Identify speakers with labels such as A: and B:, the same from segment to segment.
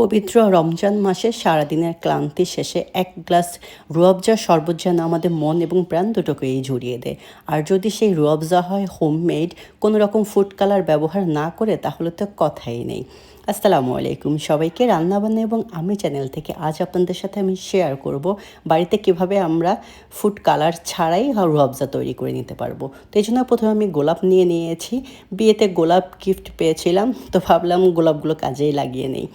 A: পবিত্র রমজান মাসে সারাদিনের ক্লান্তি শেষে এক গ্লাস রুয়াবজা শরবত যেন আমাদের মন এবং প্রাণ দুটোকেই জুড়িয়ে দেয়। আর যদি সেই রুয়াবজা হয় হোমমেড, কোনো রকম ফুড কালার ব্যবহার না করে, তাহলে তো কথাই নেই। আসসালামু আলাইকুম সবাইকে, রান্নাবান্না এবং আমি চ্যানেল থেকে আজ আপনাদের সাথে আমি শেয়ার করব বাড়িতে কীভাবে আমরা ফুড কালার ছাড়াই রুয়াবজা তৈরি করে নিতে পারব। তো এই জন্য প্রথমে আমি গোলাপ নিয়ে নিয়েছি। বিয়েতে গোলাপ গিফট পেয়েছিলাম, তো ভাবলাম গোলাপগুলো কাজেই লাগিয়ে নেই।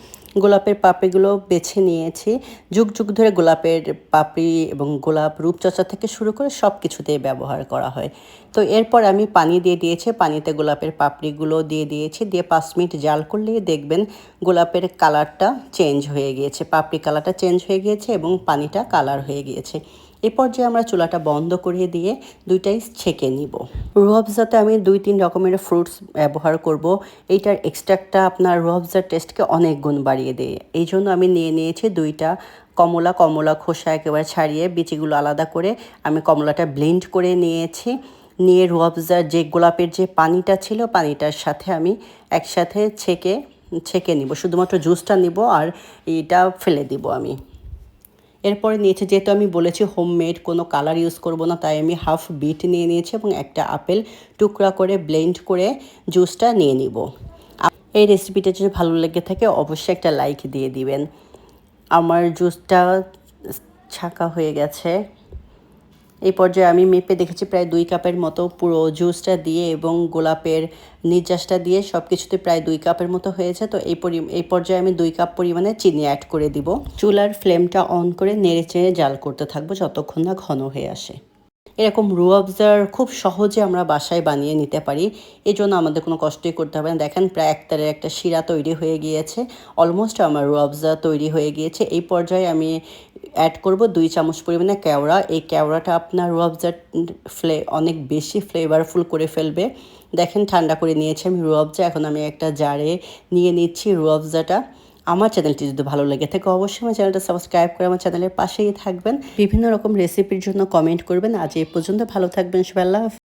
A: গোলাপের পাপড়িগুলো বেছে নিয়েছি। যুগ যুগ ধরে গোলাপের পাপড়ি এবং গোলাপ রূপচর্চা থেকে শুরু করে সব কিছুতেই ব্যবহার করা হয়। তো এরপর আমি পানি দিয়ে দিয়েছি, পানিতে গোলাপের পাপড়িগুলো দিয়ে দিয়েছি। দিয়ে পাঁচ মিনিট জাল করলেই দেখবেন গোলাপের কালারটা চেঞ্জ হয়ে গিয়েছে, পাপড়ি কালারটা চেঞ্জ হয়ে গিয়েছে এবং পানিটা কালার হয়ে গিয়েছে। এ পর্যায়ে আমরা চুলাটা বন্ধ করে দিয়ে দুইটাই ছেঁকে নিব। রুয়াবজাতে আমি দুই তিন রকমের ফ্রুটস ব্যবহার করব। এইটার এক্সট্রাক্টটা আপনার রুয়াবজার টেস্টকে অনেক গুণ বাড়িয়ে দেয়। এই জন্য আমি নিয়ে নিয়েছি দুইটা কমলা কমলা খোসা একেবারে ছাড়িয়ে বিচিগুলো আলাদা করে আমি কমলাটা ব্লেন্ড করে নিয়েছি। নিয়ে রুয়াবজার যে গোলাপের যে পানিটা ছিল, পানিটার সাথে আমি একসাথে ছেঁকে ছেঁকে নিব। শুধুমাত্র জুসটা নিব আর এটা ফেলে দিব আমি। এরপরে নিয়েছে, যেহেতু আমি বলেছি হোমমেড কোনো কালার ইউজ করব না, তাই আমি হাফ বিট নিয়ে নিয়েছি এবং একটা আপেল টুকরা করে ব্লেন্ড করে জুসটা নিয়ে নিব। এই রেসিপিটা যদি ভালো লেগে থাকে, অবশ্যই একটা লাইক দিয়ে দিবেন। আমার জুসটা ছাকা হয়ে গেছে। এই পর্যায়ে আমি মেপে দেখেছি প্রায় দুই কাপের মতো পুরো জুসটা দিয়ে এবং গোলাপের নির্যাসটা দিয়ে সব কিছুতে প্রায় দুই কাপের মতো হয়েছে। তো এই পরি, এই পর্যায়ে আমি দুই কাপ পরিমাণে চিনি অ্যাড করে দিব। চুলার ফ্লেমটা অন করে নেড়ে চেড়ে জাল করতে থাকব যতক্ষণ না ঘন হয়ে আসে। এরকম রুয়াবজার খুব সহজে আমরা বাসায় বানিয়ে নিতে পারি। এই জন্য আমাদের কোনো কষ্টই করতে হবে না। দেখেন প্রায় একতারের একটা শিরা তৈরি হয়ে গিয়েছে। অলমোস্ট আমার রুয়াবজা তৈরি হয়ে গিয়েছে। এই পর্যায়ে আমি অ্যাড করব দুই চামচ পরিমাণে কেওড়া। এই কেওড়াটা আপনার রুয়াবজার ফ্লে অনেক বেশি ফ্লেভারফুল করে ফেলবে। দেখেন, ঠান্ডা করে নিয়েছি আমি রুয়াবজা এখন আমি একটা জারে নিয়ে নিচ্ছি রুয়াবজাটা আমার চ্যানেলটি যদি ভালো লেগে থাকে, অবশ্যই আমার চ্যানেলটা সাবস্ক্রাইব করে আমার চ্যানেলের পাশেই থাকবেন। বিভিন্ন রকম রেসিপির জন্য কমেন্ট করবেন। আজ এই পর্যন্ত ভালো থাকবেন, সবাই আল্লাহ।